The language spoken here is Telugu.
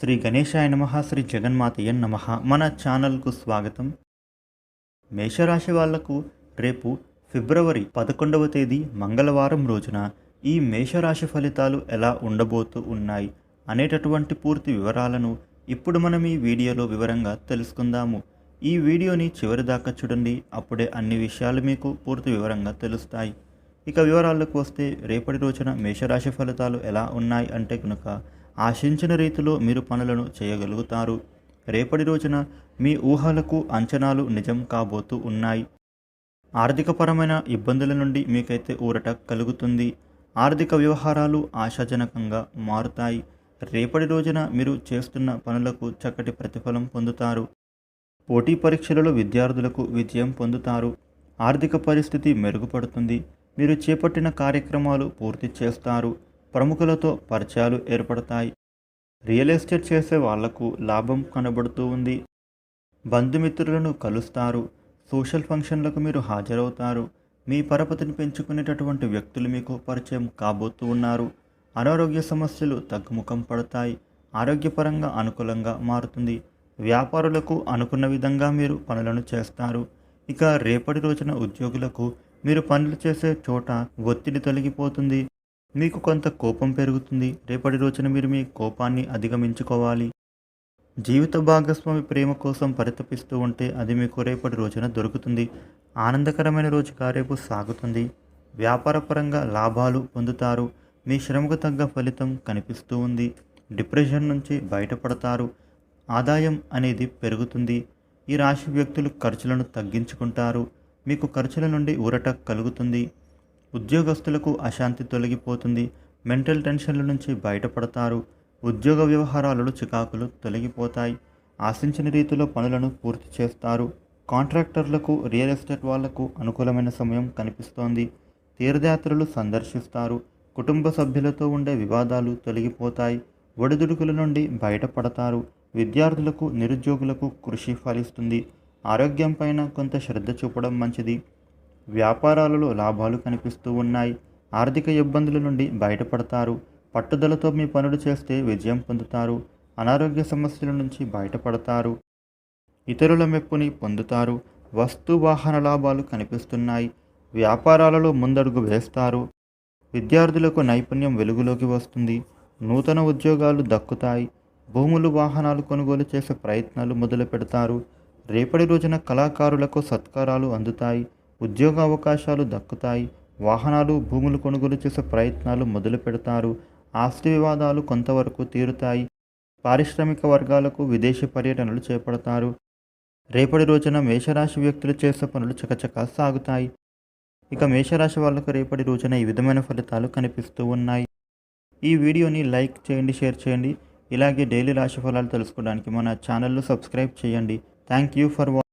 శ్రీ గణేశాయ నమ శ్రీ జగన్మాతయ్య నమ. మన ఛానల్కు స్వాగతం. మేషరాశి వాళ్ళకు రేపు ఫిబ్రవరి పదకొండవ తేదీ మంగళవారం రోజున ఈ మేషరాశి ఫలితాలు ఎలా ఉండబోతూ ఉన్నాయి అనేటటువంటి పూర్తి వివరాలను ఇప్పుడు మనం ఈ వీడియోలో వివరంగా తెలుసుకుందాము. ఈ వీడియోని చివరి దాకా చూడండి. అప్పుడే అన్ని విషయాలు మీకు పూర్తి వివరంగా తెలుస్తాయి. ఇక వివరాలకు వస్తే రేపటి రోజున మేషరాశి ఫలితాలు ఎలా ఉన్నాయి అంటే కనుక ఆశించిన రీతిలో మీరు పనులను చేయగలుగుతారు. రేపటి రోజున మీ ఊహలకు అంచనాలు నిజం కాబోతూ ఉన్నాయి. ఆర్థికపరమైన ఇబ్బందుల నుండి మీకైతే ఊరట కలుగుతుంది. ఆర్థిక వ్యవహారాలు ఆశాజనకంగా మారుతాయి. రేపటి రోజున మీరు చేస్తున్న పనులకు చక్కటి ప్రతిఫలం పొందుతారు. పోటీ పరీక్షలలో విద్యార్థులకు విజయం పొందుతారు. ఆర్థిక పరిస్థితి మెరుగుపడుతుంది. మీరు చేపట్టిన కార్యక్రమాలు పూర్తి చేస్తారు. ప్రముఖులతో పరిచయాలు ఏర్పడతాయి. రియల్ ఎస్టేట్ చేసే వాళ్ళకు లాభం కనబడుతూ ఉంది. బంధుమిత్రులను కలుస్తారు. సోషల్ ఫంక్షన్లకు మీరు హాజరవుతారు. మీ పరపతిని పెంచుకునేటటువంటి వ్యక్తులు మీకు పరిచయం కాబోతూ ఉన్నారు. అనారోగ్య సమస్యలు తగ్గుముఖం పడతాయి. ఆరోగ్యపరంగా అనుకూలంగా మారుతుంది. వ్యాపారులకు అనుకున్న విధంగా మీరు పనులను చేస్తారు. ఇక రేపటి రోజున ఉద్యోగులకు మీరు పనులు చేసే చోట ఒత్తిడి తొలగిపోతుంది. మీకు కొంత కోపం పెరుగుతుంది. రేపటి రోజున మీరు మీ కోపాన్ని అధిగమించుకోవాలి. జీవిత భాగస్వామి ప్రేమ కోసం పరితపిస్తూ ఉంటే అది మీకు రేపటి రోజున దొరుకుతుంది. ఆనందకరమైన రోజుగా రేపు సాగుతుంది. వ్యాపారపరంగా లాభాలు పొందుతారు. మీ శ్రమకు తగ్గ ఫలితం కనిపిస్తూ ఉంది. డిప్రెషన్ నుంచి బయటపడతారు. ఆదాయం అనేది పెరుగుతుంది. ఈ రాశి వ్యక్తులు ఖర్చులను తగ్గించుకుంటారు. మీకు ఖర్చుల నుండి ఊరట కలుగుతుంది. ఉద్యోగస్తులకు అశాంతి తొలగిపోతుంది. మెంటల్ టెన్షన్ల నుంచి బయటపడతారు. ఉద్యోగ వ్యవహారాలలో చికాకులు తొలగిపోతాయి. ఆశించిన రీతిలో పనులను పూర్తి చేస్తారు. కాంట్రాక్టర్లకు రియల్ ఎస్టేట్ వాళ్ళకు అనుకూలమైన సమయం కనిపిస్తోంది. తీర్థయాత్రలు సందర్శిస్తారు. కుటుంబ సభ్యులతో ఉండే వివాదాలు తొలగిపోతాయి. ఒడిదుడుకుల నుండి బయటపడతారు. విద్యార్థులకు నిరుద్యోగులకు కృషి ఫలిస్తుంది. ఆరోగ్యం పైన కొంత శ్రద్ధ చూపడం మంచిది. వ్యాపారాలలో లాభాలు కనిపిస్తూ ఉన్నాయి. ఆర్థిక ఇబ్బందుల నుండి బయటపడతారు. పట్టుదలతో మీ పనులు చేస్తే విజయం పొందుతారు. అనారోగ్య సమస్యల నుంచి బయటపడతారు. ఇతరుల మెప్పుని పొందుతారు. వస్తు వాహన లాభాలు కనిపిస్తున్నాయి. వ్యాపారాలలో ముందడుగు వేస్తారు. విద్యార్థులకు నైపుణ్యం వెలుగులోకి వస్తుంది. నూతన ఉద్యోగాలు దక్కుతాయి. భూములు వాహనాలు కొనుగోలు చేసే ప్రయత్నాలు మొదలు పెడతారు రేపటి రోజున కళాకారులకు సత్కారాలు అందుతాయి. ఉద్యోగ అవకాశాలు దక్కుతాయి వాహనాలు భూములు కొనుగోలు చేసే ప్రయత్నాలు మొదలు పెడతారు ఆస్తి వివాదాలు కొంతవరకు తీరుతాయి పారిశ్రామిక వర్గాలకు విదేశీ పర్యటనలు చేపడతారు. రేపటి రోజున మేషరాశి వ్యక్తులు చేసే పనులు చకచకా సాగుతాయి. ఇక మేషరాశి వాళ్ళకు రేపటి రోజున ఈ విధమైన ఫలితాలు కనిపిస్తూ ఉన్నాయి. ఈ వీడియోని లైక్ చేయండి షేర్ చేయండి. ఇలాగే డైలీ రాశి ఫలాలు తెలుసుకోవడానికి మన ఛానల్ను సబ్స్క్రైబ్ చేయండి. Thank you for